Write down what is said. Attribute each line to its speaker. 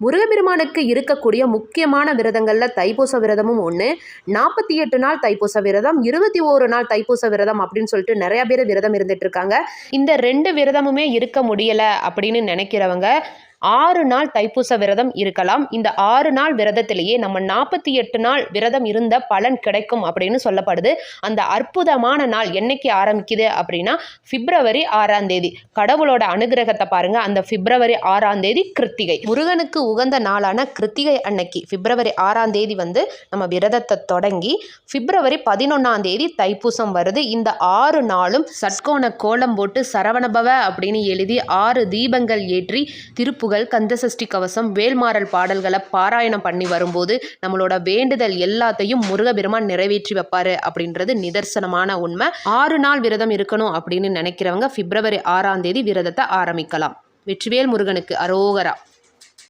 Speaker 1: முருகப்பெருமானுக்கு இருக்கக்கூடிய முக்கியமான விரதங்களில் தைப்பூச விரதமும் ஒன்று நாற்பத்தி எட்டு நாள் தைப்பூச விரதம் இருபத்தி ஓரு நாள் தைப்பூச விரதம் அப்படின்னு சொல்லிட்டு நிறைய பேர் விரதம் இருந்துட்டு இருக்காங்க. இந்த ரெண்டு விரதமுமே இருக்க முடியலை அப்படின்னு நினைக்கிறவங்க ஆறு நாள் தைப்பூச விரதம் இருக்கலாம். இந்த ஆறு நாள் விரதத்திலேயே நம்ம நாற்பத்தி எட்டு நாள் விரதம் இருந்த பலன் கிடைக்கும் அப்படின்னு சொல்லப்படுது. அந்த அற்புதமான நாள் என்னைக்கு ஆரம்பிக்குது அப்படின்னா பிப்ரவரி ஆறாம் தேதி. கடவுளோட அனுகிரகத்தை பாருங்க. அந்த பிப்ரவரி ஆறாம் தேதி கிருத்திகை. முருகனுக்கு உகந்த நாளான கிருத்திகை அன்னைக்கு பிப்ரவரி ஆறாம் தேதி வந்து நம்ம விரதத்தை தொடங்கி பிப்ரவரி பதினொன்றாம் தேதி தைப்பூசம் வருது. இந்த ஆறு நாளும் சட்கோண கோலம் போட்டு சரவணபவ அப்படின்னு எழுதி ஆறு தீபங்கள் ஏற்றி திருப்பு புகழ் கந்தசஷ்டி கவசம் வேல்மாறல் பாடல்களை பாராயணம் பண்ணி வரும்போது நம்மளோட வேண்டுதல் எல்லாத்தையும் முருகபெருமான் நிறைவேற்றி வைப்பாரு அப்படின்றது நிதர்சனமான உண்மை. ஆறு நாள் விரதம் இருக்கணும் அப்படின்னு நினைக்கிறவங்க பிப்ரவரி ஆறாம் தேதி விரதத்தை ஆரம்பிக்கலாம். வெற்றிவேல் முருகனுக்கு அரோகரா.